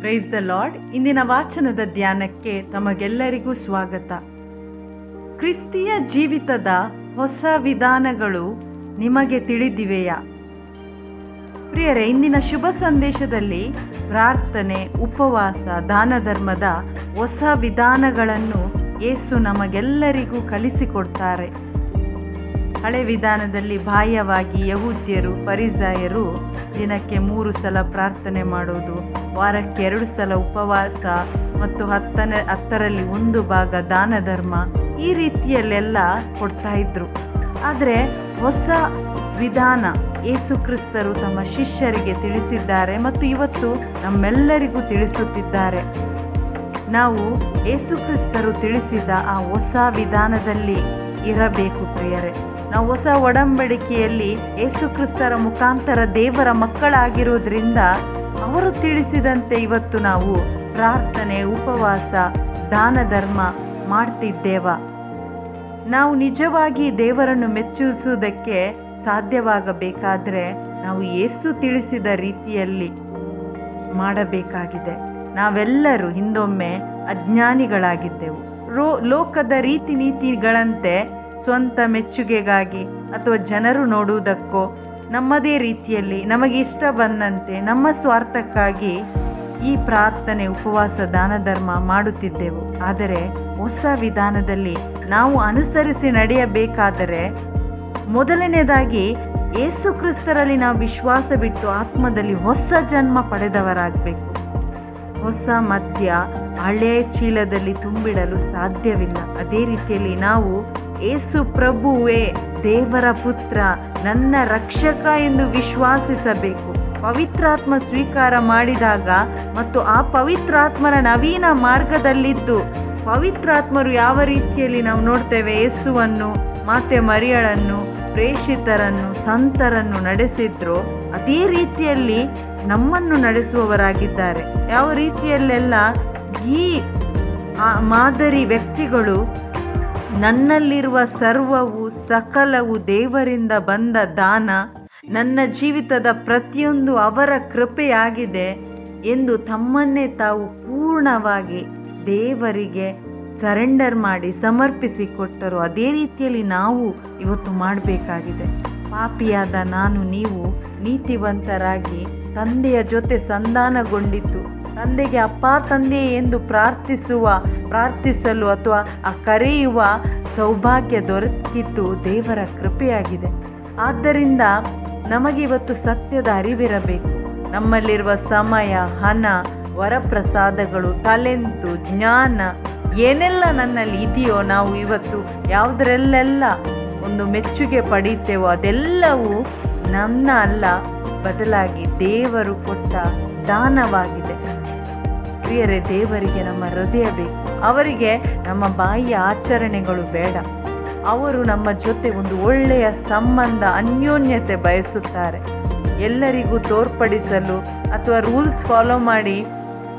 Praise the lord ಇಂದಿನ ವಾಚನದ ಧ್ಯಾನಕ್ಕೆ ತಮಗೆಲ್ಲರಿಗೂ ಸ್ವಾಗತ. ಕ್ರಿಸ್ತಿಯ ಜೀವಿತದ ಹೊಸ ವಿಧಾನಗಳು ನಿಮಗೆ ತಿಳಿದಿವೆಯಾ? ಪ್ರಿಯರೇ, ಇಂದಿನ ಶುಭ ಸಂದೇಶದಲ್ಲಿ ಪ್ರಾರ್ಥನೆ, ಉಪವಾಸ ದಾನ ಧರ್ಮದ ಹೊಸ ವಿಧಾನಗಳನ್ನು ಏಸು ನಮಗೆಲ್ಲರಿಗೂ ಕಲಿಸಿಕೊಡ್ತಾರೆ. ಹಳೆ ವಿಧಾನದಲ್ಲಿ ಬಾಹ್ಯವಾಗಿ ಯಹೂದ್ಯರು, ಫರಿಸಾಯರು ದಿನಕ್ಕೆ ಮೂರು ಸಲ ಪ್ರಾರ್ಥನೆ ಮಾಡೋದು, ವಾರಕ್ಕೆ ಎರಡು ಸಲ ಉಪವಾಸ ಮತ್ತು ಹತ್ತನೇ, ಹತ್ತರಲ್ಲಿ ಒಂದು ಭಾಗ ದಾನ ಧರ್ಮ ಈ ರೀತಿಯಲ್ಲೆಲ್ಲ ಕೊಡ್ತಾ ಇದ್ರು. ಆದರೆ ಹೊಸ ವಿಧಾನ ಯೇಸು ಕ್ರಿಸ್ತರು ತಮ್ಮ ಶಿಷ್ಯರಿಗೆ ತಿಳಿಸಿದ್ದಾರೆ ಮತ್ತು ಇವತ್ತು ನಮ್ಮೆಲ್ಲರಿಗೂ ತಿಳಿಸುತ್ತಿದ್ದಾರೆ. ನಾವು ಯೇಸು ಕ್ರಿಸ್ತರು ತಿಳಿಸಿದ ಆ ಹೊಸ ವಿಧಾನದಲ್ಲಿ ಇರಬೇಕು ಪ್ರಿಯರೇ. ನಾವು ಹೊಸ ಒಡಂಬಡಿಕೆಯಲ್ಲಿ ಯೇಸು ಕ್ರಿಸ್ತರ ಮುಖಾಂತರ ದೇವರ ಮಕ್ಕಳಾಗಿರುವುದರಿಂದ ಅವರು ತಿಳಿಸಿದಂತೆ ಇವತ್ತು ನಾವು ಪ್ರಾರ್ಥನೆ, ಉಪವಾಸ ದಾನ ಧರ್ಮ ಮಾಡ್ತಿದ್ದೇವ. ನಾವು ನಿಜವಾಗಿ ದೇವರನ್ನು ಮೆಚ್ಚಿಸುವುದಕ್ಕೆ ಸಾಧ್ಯವಾಗಬೇಕಾದ್ರೆ ನಾವು ಯೇಸು ತಿಳಿಸಿದ ರೀತಿಯಲ್ಲಿ ಮಾಡಬೇಕಾಗಿದೆ. ನಾವೆಲ್ಲರೂ ಹಿಂದೊಮ್ಮೆ ಅಜ್ಞಾನಿಗಳಾಗಿದ್ದೆವು. ರೋ ಲೋಕದ ರೀತಿ ನೀತಿಗಳಂತೆ ಸ್ವಂತ ಮೆಚ್ಚುಗೆಗಾಗಿ ಅಥವಾ ಜನರು ನೋಡುವುದಕ್ಕೋ ನಮ್ಮದೇ ರೀತಿಯಲ್ಲಿ ನಮಗೆ ಇಷ್ಟ ಬಂದಂತೆ ನಮ್ಮ ಸ್ವಾರ್ಥಕ್ಕಾಗಿ ಈ ಪ್ರಾರ್ಥನೆ, ಉಪವಾಸ ದಾನ ಧರ್ಮ ಮಾಡುತ್ತಿದ್ದೆವು. ಆದರೆ ಹೊಸ ವಿಧಾನದಲ್ಲಿ ನಾವು ಅನುಸರಿಸಿ ನಡೆಯಬೇಕಾದರೆ ಮೊದಲನೇದಾಗಿ ಯೇಸು ಕ್ರಿಸ್ತರಲ್ಲಿ ನಾವು ವಿಶ್ವಾಸ ಬಿಟ್ಟು ಆತ್ಮದಲ್ಲಿ ಹೊಸ ಜನ್ಮ ಪಡೆದವರಾಗಬೇಕು. ಹೊಸ ಮದ್ಯ ಹಳೆಯ ಚೀಲದಲ್ಲಿ ತುಂಬಿಡಲು ಸಾಧ್ಯವಿಲ್ಲ. ಅದೇ ರೀತಿಯಲ್ಲಿ ನಾವು ಏಸು ಪ್ರಭುವೇ, ದೇವರ ಪುತ್ರ, ನನ್ನ ರಕ್ಷಕ ಎಂದು ವಿಶ್ವಾಸಿಸಬೇಕು. ಪವಿತ್ರಾತ್ಮ ಸ್ವೀಕಾರ ಮಾಡಿದಾಗ ಮತ್ತು ಆ ಪವಿತ್ರಾತ್ಮರ ನವೀನ ಮಾರ್ಗದಲ್ಲಿದ್ದು, ಪವಿತ್ರಾತ್ಮರು ಯಾವ ರೀತಿಯಲ್ಲಿ ನಾವು ನೋಡ್ತೇವೆ? ಯೇಸುವನ್ನು ಮಾತೆ ಮರಿಯಳನ್ನು, ಪ್ರೇಷಿತರನ್ನು, ಸಂತರನ್ನು ನಡೆಸಿದ್ರು, ಅದೇ ರೀತಿಯಲ್ಲಿ ನಮ್ಮನ್ನು ನಡೆಸುವವರಾಗಿದ್ದಾರೆ. ಯಾವ ರೀತಿಯಲ್ಲೆಲ್ಲ ಈ ಮಾದರಿ ವ್ಯಕ್ತಿಗಳು ನನ್ನಲ್ಲಿರುವ ಸರ್ವವು ಸಕಲವು ದೇವರಿಂದ ಬಂದ ದಾನ ನನ್ನ ಜೀವಿತದ ಪ್ರತಿಯೊಂದು ಅವರ ಕೃಪೆಯಾಗಿದೆ ಎಂದು ತಮ್ಮನ್ನೇ ತಾವು ಪೂರ್ಣವಾಗಿ ದೇವರಿಗೆ ಸರೆಂಡರ್ ಮಾಡಿ ಸಮರ್ಪಿಸಿಕೊಟ್ಟರು. ಅದೇ ರೀತಿಯಲ್ಲಿ ನಾವು ಇವತ್ತು ಮಾಡಬೇಕಾಗಿದೆ. ಪಾಪಿಯಾದ ನಾನು ನೀವು ನೀತಿವಂತರಾಗಿ ತಂದೆಯ ಜೊತೆ ಸಂಧಾನಗೊಂಡಿದ್ದು. ತಂದೆಗೆ ಅಪ್ಪ ತಂದೆ ಎಂದು ಪ್ರಾರ್ಥಿಸುವ, ಪ್ರಾರ್ಥಿಸಲು ಅಥವಾ ಆ ಕರೆಯುವ ಸೌಭಾಗ್ಯ ದೊರಕಿದ್ದು ದೇವರ ಕೃಪೆಯಾಗಿದೆ. ಆದ್ದರಿಂದ ನಮಗೆ ಇವತ್ತು ಸತ್ಯದ ಅರಿವಿರಬೇಕು. ನಮ್ಮಲ್ಲಿರುವ ಸಮಯ, ಹಣ, ವರಪ್ರಸಾದಗಳು ತಲೆಂತು ಜ್ಞಾನ ಏನೆಲ್ಲ ನನ್ನಲ್ಲಿ ಇದೆಯೋ ನಾವು ಇವತ್ತು ಯಾವುದರಲ್ಲೆಲ್ಲ ಒಂದು ಮೆಚ್ಚುಗೆ ಪಡೀತೇವೋ ಅದೆಲ್ಲವೂ ನನ್ನ ಅಲ್ಲ ಬದಲಾಗಿ ದೇವರು ಕೊಟ್ಟ ದಾನವಾಗಿದೆ. ಪ್ರಿಯರೇ, ದೇವರಿಗೆ ನಮ್ಮ ಹೃದಯ ಬೇಕು. ಅವರಿಗೆ ನಮ್ಮ ಬಾಯಿಯ ಆಚರಣೆಗಳು ಬೇಡ. ಅವರು ನಮ್ಮ ಜೊತೆ ಒಂದು ಒಳ್ಳೆಯ ಸಂಬಂಧ, ಅನ್ಯೋನ್ಯತೆ ಬಯಸುತ್ತಾರೆ. ಎಲ್ಲರಿಗೂ ತೋರ್ಪಡಿಸಲು ಅಥವಾ ರೂಲ್ಸ್ ಫಾಲೋ ಮಾಡಿ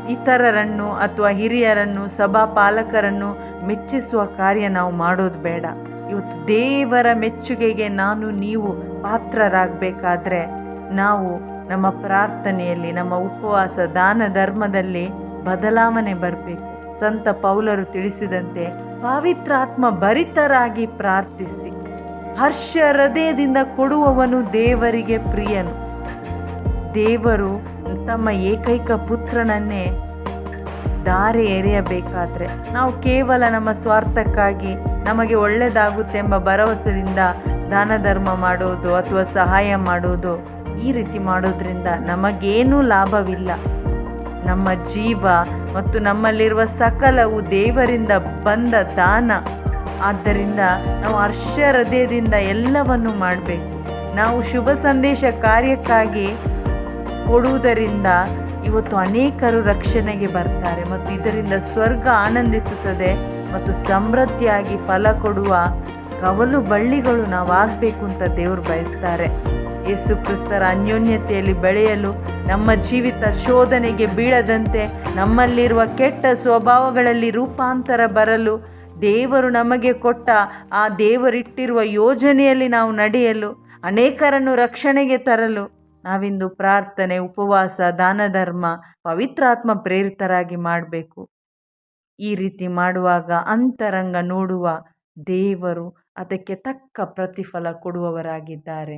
ಇತರರನ್ನು ಅಥವಾ ಹಿರಿಯರನ್ನು, ಸಭಾ ಪಾಲಕರನ್ನು ಮೆಚ್ಚಿಸುವ ಕಾರ್ಯ ನಾವು ಮಾಡೋದು ಬೇಡ. ಇವತ್ತು ದೇವರ ಮೆಚ್ಚುಗೆಗೆ ನಾನು, ನೀವು ಪಾತ್ರರಾಗಬೇಕಾದ್ರೆ ನಾವು ನಮ್ಮ ಪ್ರಾರ್ಥನೆಯಲ್ಲಿ, ನಮ್ಮ ಉಪವಾಸ, ದಾನ, ಧರ್ಮದಲ್ಲಿ ಬದಲಾವಣೆ ಬರಬೇಕು. ಸಂತ ಪೌಲರು ತಿಳಿಸಿದಂತೆ ಪಾವಿತ್ರಾತ್ಮ ಭರಿತರಾಗಿ ಪ್ರಾರ್ಥಿಸಿ. ಹರ್ಷ ಹೃದಯದಿಂದ ಕೊಡುವವನು ದೇವರಿಗೆ ಪ್ರಿಯನು. ದೇವರು ತಮ್ಮ ಏಕೈಕ ಪುತ್ರನನ್ನೇ ದಾರಿ ಎರೆಯಬೇಕಾದ್ರೆ ನಾವು ಕೇವಲ ನಮ್ಮ ಸ್ವಾರ್ಥಕ್ಕಾಗಿ ನಮಗೆ ಒಳ್ಳೆಯದಾಗುತ್ತೆಂಬ ಭರವಸೆಯಿಂದ ದಾನ ಧರ್ಮ ಮಾಡೋದು ಅಥವಾ ಸಹಾಯ ಮಾಡೋದು ಈ ರೀತಿ ಮಾಡೋದ್ರಿಂದ ನಮಗೇನೂ ಲಾಭವಿಲ್ಲ. ನಮ್ಮ ಜೀವ ಮತ್ತು ನಮ್ಮಲ್ಲಿರುವ ಸಕಲವು ದೇವರಿಂದ ಬಂದ ದಾನ. ಆದ್ದರಿಂದ ನಾವು ಹರ್ಷ ಹೃದಯದಿಂದ ಎಲ್ಲವನ್ನು ಮಾಡಬೇಕು. ನಾವು ಶುಭ ಸಂದೇಶ ಕಾರ್ಯಕ್ಕಾಗಿ ಕೊಡುವುದರಿಂದ ಇವತ್ತು ಅನೇಕರು ರಕ್ಷಣೆಗೆ ಬರ್ತಾರೆ ಮತ್ತು ಇದರಿಂದ ಸ್ವರ್ಗ ಆನಂದಿಸುತ್ತದೆ ಮತ್ತು ಸಮೃದ್ಧಿಯಾಗಿ ಫಲ ಕೊಡುವ ಕವಲು ಬಳ್ಳಿಗಳು ನಾವಾಗಬೇಕು ಅಂತ ದೇವರು ಬಯಸ್ತಾರೆ. ಯೇಸು ಕ್ರಿಸ್ತರ ಅನ್ಯೋನ್ಯತೆಯಲ್ಲಿ ಬೆಳೆಯಲು ನಮ್ಮ ಜೀವಿತ ಶೋಧನೆಗೆ ಬೀಳದಂತೆ ನಮ್ಮಲ್ಲಿರುವ ಕೆಟ್ಟ ಸ್ವಭಾವಗಳಲ್ಲಿ ರೂಪಾಂತರ ಬರಲು ದೇವರು ನಮಗೆ ಕೊಟ್ಟ ಆ ದೇವರಿಟ್ಟಿರುವ ಯೋಜನೆಯಲ್ಲಿ ನಾವು ನಡೆಯಲು, ಅನೇಕರನ್ನು ರಕ್ಷಣೆಗೆ ತರಲು ನಾವಿಂದು ಪ್ರಾರ್ಥನೆ, ಉಪವಾಸ ದಾನ ಧರ್ಮ ಪವಿತ್ರಾತ್ಮ ಪ್ರೇರಿತರಾಗಿ ಮಾಡಬೇಕು. ಈ ರೀತಿ ಮಾಡುವಾಗ ಅಂತರಂಗ ನೋಡುವ ದೇವರು ಅದಕ್ಕೆ ತಕ್ಕ ಪ್ರತಿಫಲ ಕೊಡುವವರಾಗಿದ್ದಾರೆ.